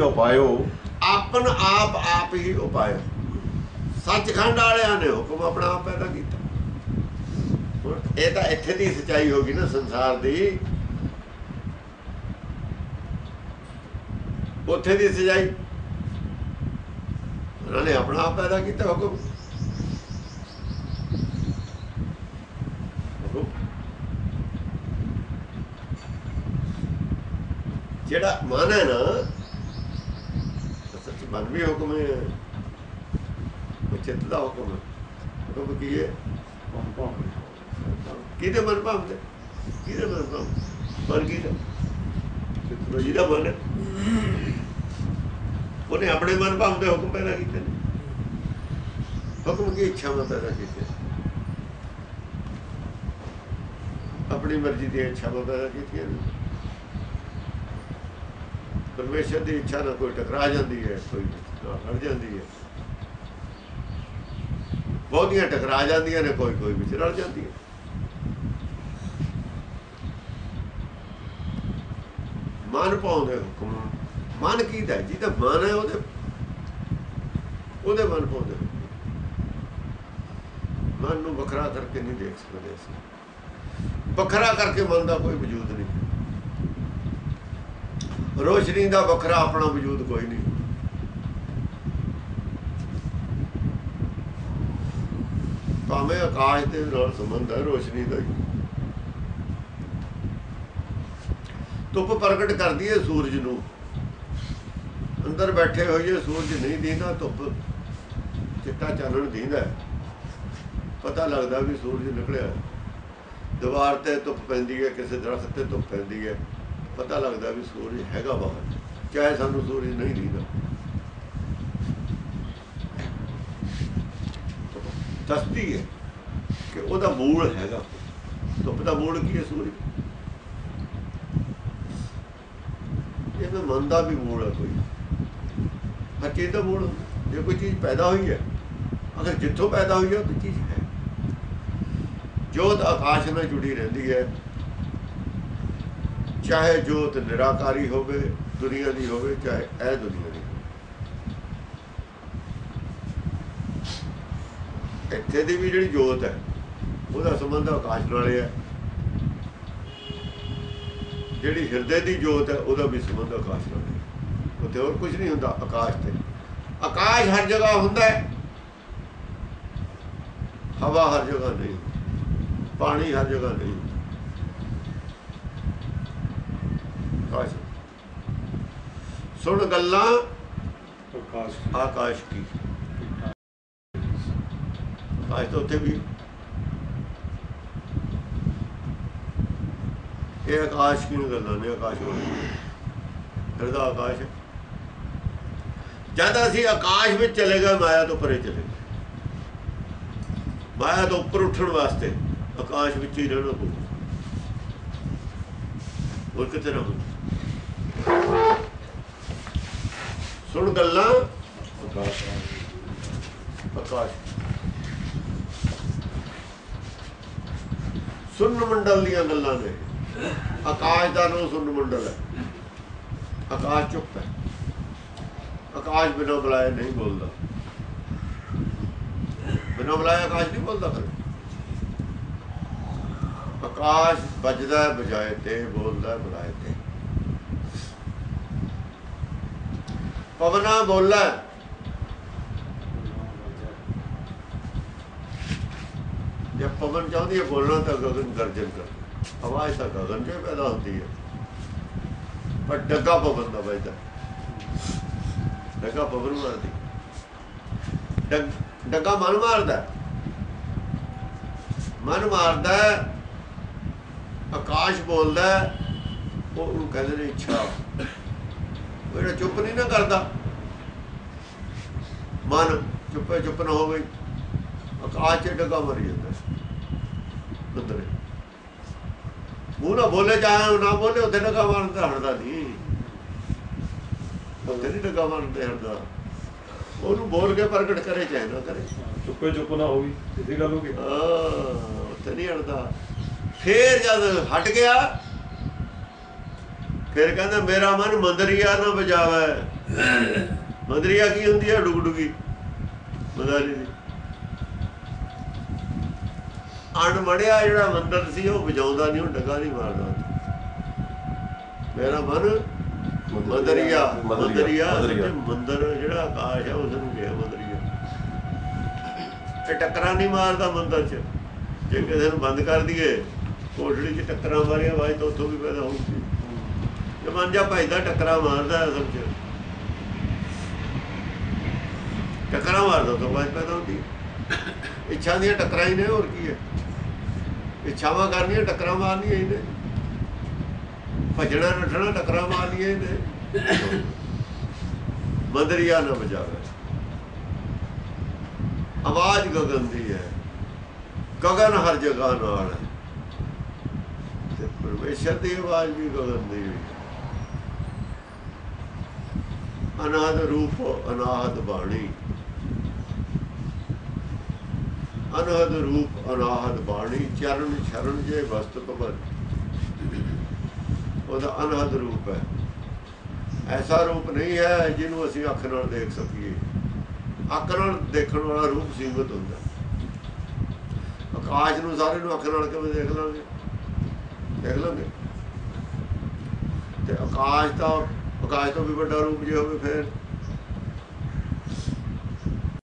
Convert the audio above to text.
ਉਪਾਇਓ। ਆਪਨ ਆਪ ਆਪ ਹੀ ਉਪਾਇਓ। ਸੱਚਖੰਡ ਵਾਲਿਆਂ ਨੇ ਹੁਕਮ ਆਪਣਾ ਆਪ ਪੈਦਾ ਕੀਤਾ। ਇਹ ਤਾਂ ਇੱਥੇ ਦੀ ਸਚਾਈ ਹੋ ਗਈ ਨਾ ਸੰਸਾਰ ਦੀ। ਉੱਥੇ ਦੀ ਸਚਾਈ। ਉਹਨਾਂ ਨੇ ਆਪਣਾ ਆਪ ਪੈਦਾ ਕੀਤਾ ਹੁਕਮ। ਜਿਹੜਾ ਮਨ ਹੈ ਨਾ ਸੱਚ ਹੁਕਮ ਹੈ ਉਹ ਚਿੱਤ ਦਾ ਹੁਕਮ ਹੈ ਹੁਕਮ ਕੀ ਹੈ ਕਿਹਦੇ ਮਨ ਭਾਵਦੇ ਕਿਹਦੇ ਮਨ ਭਾਵ ਮਨ ਕੀ ਦਾ ਜਿਹਦਾ ਮਨ ਉਹਨੇ ਆਪਣੇ ਮਨ ਭਾਵ ਦੇ ਹੁਕਮ ਪੈਦਾ ਕੀਤੇ ਨੇ ਹੁਕਮ ਕੀ ਇੱਛਾ ਮੈਂ ਪੈਦਾ ਕੀਤੇ ਆਪਣੀ ਮਰਜ਼ੀ ਦੀ ਇੱਛਾ ਮੈਂ ਪੈਦਾ ਕੀਤੀਆਂ ਨੇ ਪਰਮੇਸ਼ਰ ਦੀ ਇੱਛਾ ਨਾਲ ਕੋਈ ਟਕਰਾ ਜਾਂਦੀ ਹੈ, ਕੋਈ ਨਾਲ ਲੜ ਜਾਂਦੀ ਹੈ। ਬਹੁਤੀਆਂ ਟਕਰਾ ਜਾਂਦੀਆਂ ਨੇ, ਕੋਈ ਕੋਈ ਵਿੱਚ ਰਲ ਜਾਂਦੀ ਹੈ। ਮਨ ਪਾਉਂਦੇ ਹੁਕਮ, ਮਨ ਕੀ ਦਾ ਜਿਹਦਾ ਮਨ ਹੈ, ਉਹਦੇ ਉਹਦੇ ਮਨ ਪਾਉਂਦੇ ਮਨ ਨੂੰ ਵੱਖਰਾ ਕਰਕੇ ਨਹੀਂ ਦੇਖ ਸਕਦੇ ਅਸੀਂ। ਵੱਖਰਾ ਕਰਕੇ ਮਨ ਦਾ ਕੋਈ ਵਜੂਦ ਨਹੀਂ। ਰੋਸ਼ਨੀ ਦਾ ਵੱਖਰਾ ਆਪਣਾ ਵਜੂਦ ਕੋਈ ਨਹੀਂ। ਭਾਵੇਂ ਆਕਾਸ਼ ਦੇ ਨਾਲ ਸੰਬੰਧ ਹੈ ਰੋਸ਼ਨੀ ਦਾ ਹੀ। ਧੁੱਪ ਪ੍ਰਗਟ ਕਰਦੀ ਹੈ ਸੂਰਜ ਨੂੰ। ਅੰਦਰ ਬੈਠੇ ਹੋਈਏ ਸੂਰਜ ਨਹੀਂ ਦਿੰਦਾ, ਧੁੱਪ ਚਿੱਟਾ ਚਾਨਣ ਦੀਦਾ ਪਤਾ ਲੱਗਦਾ ਵੀ ਸੂਰਜ ਨਿਕਲਿਆ ਦੀਵਾਰ ਤੇ ਧੁੱਪ ਪੈਂਦੀ ਹੈ, ਕਿਸੇ ਦਰਖਤ ਤੇ ਧੁੱਪ ਪੈਂਦੀ ਹੈ। ਪਤਾ ਲੱਗਦਾ ਵੀ ਸੂਰਜ ਹੈਗਾ ਬਾਹਰ। ਚਾਹੇ ਸਾਨੂੰ ਸੂਰਜ ਨਹੀਂ ਦਿਖਦਾ। ਦੱਸਦੀ ਹੈ ਕਿ ਉਹਦਾ ਮੂਲ ਹੈਗਾ। ਧੁੱਪ ਦਾ ਮੂਲ ਕੀ ਹੈ ਸੂਰਜ ਇਹ ਮਨ ਦਾ ਵੀ ਮੂਲ ਹੈ ਕੋਈ। ਹਰ ਚੀਜ਼ ਦਾ ਮੂਲ ਜੇ ਕੋਈ ਚੀਜ਼ ਪੈਦਾ ਹੋਈ ਹੈ, ਅਗਰ ਜਿੱਥੋਂ ਪੈਦਾ ਹੋਈ ਹੈ, ਉਹ ਚੀਜ਼ ਹੈ। ਜੋਤ ਆਕਾਸ਼ ਨਾਲ ਜੁੜੀ ਰਹਿੰਦੀ ਹੈ। ਚਾਹੇ ਜੋਤ ਨਿਰਾਕਾਰੀ ਹੋਵੇ, ਦੁਨੀਆ ਦੀ ਹੋਵੇ, ਚਾਹੇ ਇਹ ਦੁਨੀਆ ਦੀ ਹੋਵੇ। ਇੱਥੇ ਦੀ ਵੀ ਜਿਹੜੀ ਜੋਤ ਹੈ, ਉਹਦਾ ਸੰਬੰਧ ਆਕਾਸ਼ ਨਾਲ ਹੈ ਜਿਹੜੀ ਹਿਰਦੇ ਦੀ ਜੋਤ ਹੈ, ਉਹਦਾ ਵੀ ਸੰਬੰਧ ਆਕਾਸ਼ ਨਾਲ ਹੈ ਉੱਥੇ ਹੋਰ ਕੁਝ ਨਹੀਂ ਹੁੰਦਾ, ਆਕਾਸ਼ ਤੇ। ਆਕਾਸ਼ ਹਰ ਜਗ੍ਹਾ ਹੁੰਦਾ ਹੈ। ਹਵਾ ਹਰ ਜਗ੍ਹਾ ਨਹੀਂ। ਪਾਣੀ ਹਰ ਜਗ੍ਹਾ ਨਹੀਂ ਆਕਾਸ਼ ਸੁਣ ਗੱਲਾਂ ਪ੍ਰਕਾਸ਼ ਆਕਾਸ਼ ਕੀ ਆਕਾਸ਼ ਤਾਂ ਵੀ। ਇਹ ਆਕਾਸ਼ ਕੀ ਗੱਲਾਂ ਨੇ ਆਕਾਸ਼ ਹਿਰਦਾ ਆਕਾਸ਼। ਜਦ ਅਸੀਂ ਆਕਾਸ਼ ਵਿੱਚ ਚਲੇ ਗਏ ਮਾਇਆ ਤੋਂ ਪਰੇ ਚਲੇ ਗਏ। ਮਾਇਆ ਤੋਂ ਉੱਪਰ ਉੱਠਣ ਵਾਸਤੇ ਆਕਾਸ਼ ਵਿੱਚ ਹੀ ਰਹਿਣਾ ਪਊ ਹੋਰ ਕਿਤੇ ਰਹੋ ਸੁਣ ਗੱਲਾਂ। ਆਕਾਸ਼ ਸੁਰਨ ਮੰਡਲ ਦੀਆਂ ਗੱਲਾਂ ਨੇ। ਆਕਾਸ਼ ਦਾ ਨਾਮ ਸੁਰਨ ਮੰਡਲ ਹੈ। ਆਕਾਸ਼ ਚੁੱਪ ਹੈ। ਆਕਾਸ਼ ਬਿਨਾਂ ਬੁਲਾਏ ਨਹੀਂ ਬੋਲਦਾ। ਬਿਨਾਂ ਬੁਲਾਏ ਆਕਾਸ਼ ਨਹੀਂ ਬੋਲਦਾ ਫਿਰ। ਆਕਾਸ਼ ਵੱਜਦਾ ਹੈ ਬਜਾਏ ਤੇ ਬੋਲਦਾ ਬੁਲਾਏ ਤੇ। ਪਵਨਾ ਬੋਲਾ। ਹੈ, ਜੇ ਪਵਨ ਚਾਹੁੰਦੀ ਹੈ ਬੋਲਣਾ ਤਾਂ ਗਗਨ ਗਰਜਨ ਕਰ। ਆਵਾਜ਼ ਤਾਂ ਗਗਨ ਚੋਂ ਪੈਦਾ ਹੁੰਦੀ ਹੈ। ਪਰ ਡੱਗਾ ਪਵਨ ਦਾ ਵੱਜਦਾ ਡੱਗਾ ਪਵਨ ਮਾਰਦੀ ਡੱਗਾ ਮਨ ਮਾਰਦਾ ਮਨ ਮਾਰਦਾ ਆਕਾਸ਼ ਬੋਲਦਾ ਉਹ ਉਹਨੂੰ ਕਹਿੰਦੇ ਨੇ ਇੱਛਾ। ਉਹ ਜਿਹੜਾ ਚੁੱਪ ਨਹੀਂ ਨਾ ਕਰਦਾ। ਮਨ ਚੁੱਪੇ ਚੁੱਪ ਨਾ ਹੋਵੇ। ਆਕਾਸ਼ ਚ ਡੱਗਾ ਮਰੀ ਜਾਂਦਾ ਅੰਦਰ ਨਾ ਬੋਲੇ ਚਾਹੇ ਨਾ ਬੋਲੇ ਉੱਥੇ ਡੱਗਾ ਮਾਰਨ ਤਾਂ ਹਟਦਾ ਨਹੀਂ ਉੱਥੇ ਨਹੀਂ ਡੱਗਾ ਮਾਰਨ ਤੇ ਹਟਦਾ। ਉਹਨੂੰ ਬੋਲ ਕੇ ਪ੍ਰਗਟ ਕਰੇ ਚਾਹੇ ਨਾ ਕਰੇ। ਚੁੱਪੇ ਚੁੱਪ ਨਾ ਹੋਈ ਇਹਦੀ ਗੱਲ ਹੋ ਗਈ। ਹਾਂ, ਉੱਥੇ ਨਹੀਂ ਹਟਦਾ। ਫੇਰ ਜਦ ਹਟ ਗਿਆ ਫਿਰ ਕਹਿੰਦਾ ਮੇਰਾ ਮਨ ਮੰਦਰੀਆ ਨਾ ਬਜਾਵੇ ਮੰਦਰੀਆ ਕੀ ਹੁੰਦੀ ਹੈ ਡੁਗਡੁਗੀ। ਮਦਾਰੀ ਦੀ ਅਣਮੜਿਆ ਜਿਹੜਾ ਮੰਦਰ ਸੀ ਉਹ ਵਜਾਉਂਦਾ ਨਹੀਂ ਉਹ ਡਗਾ ਨਹੀਂ ਮਾਰਦਾ। ਮੇਰਾ ਮਨ ਮੰਦਰੀਆ ਮੰਦਰੀਆ ਮੰਦਰੀਆ ਮੰਦਰ ਜਿਹੜਾ ਆਕਾਸ਼ ਹੈ ਉਸ ਨੂੰ ਕਿਹਾ ਮੰਦਰੀਆ। ਇਹ ਟੱਕਰਾਂ ਨਹੀਂ ਮਾਰਦਾ ਮੰਦਰ 'ਚ। ਜੇ ਕਿਸੇ ਨੂੰ ਬੰਦ ਕਰ ਦਈਏ ਕੋਠੜੀ 'ਚ ਟੱਕਰਾਂ ਮਾਰੀਆਂ ਆਵਾਜ਼ ਤਾਂ ਉੱਥੋਂ ਵੀ ਪੈਦਾ ਹੋਊਗੀ। ਜੇ ਮਨ ਜਾ ਭਜਦਾ ਟੱਕਰਾ ਮਾਰਦਾ ਅਸਲ 'ਚ। ਟੱਕਰਾਂ ਮਾਰਦਾ ਤਾਂ ਆਵਾਜ਼ ਪੈਦਾ ਹੁੰਦੀ ਇੱਛਾ ਦੀਆਂ ਟੱਕਰਾਂ ਹੀ ਨੇ, ਹੋਰ ਕੀ ਹੈ ਇੱਛਾਵਾਂ ਕਰਨੀਆਂ, ਟੱਕਰਾਂ ਮਾਰਨੀਆਂ ਹੀ ਭਜਣਾ, ਨੱਠਣਾ, ਟੱਕਰਾਂ ਮਾਰਨੀਆਂ ਹੀ ਨੇ। ਮੰਦਰੀਆ ਨਾ ਬਜਾਵੇ ਆਵਾਜ਼ ਗਗਨ ਦੀ ਹੈ। ਗਗਨ ਹਰ ਜਗ੍ਹਾ ਨਾਲ ਹੈ। ਤੇ ਪਰਮੇਸ਼ਰ ਦੀ ਆਵਾਜ਼ ਵੀ ਗਗਨ ਦੀ ਹੈ। ਅਨਾਦ ਰੂਪ ਅਨਾਹਦ ਬਾਣੀ। ਅਨਹਦ ਰੂਪ ਅਨਾਹਦ ਬਾਣੀ, ਚਰਨ ਸ਼ਰਨ ਜੇ ਵਸਤ ਭਵਨ। ਉਹਦਾ ਅਨਹਦ ਰੂਪ ਹੈ। ਐਸਾ ਰੂਪ ਨਹੀਂ ਹੈ ਜਿਹਨੂੰ ਅਸੀਂ ਅੱਖ ਨਾਲ ਦੇਖ ਸਕੀਏ। ਅੱਖ ਨਾਲ ਦੇਖਣ ਵਾਲਾ ਰੂਪ ਸੀਮਤ ਹੁੰਦਾ। ਆਕਾਸ਼ ਨੂੰ ਸਾਰੇ ਨੂੰ ਅੱਖ ਨਾਲ ਕਿਵੇਂ ਦੇਖ ਲਾਂਗੇ? ਦੇਖ ਲਾਂਗੇ। ਤੇ ਆਕਾਸ਼ ਦਾ ਆਕਾਸ਼ ਤੋਂ ਵੀ ਵੱਡਾ ਰੂਪ ਜੇ ਹੋਵੇ ਫਿਰ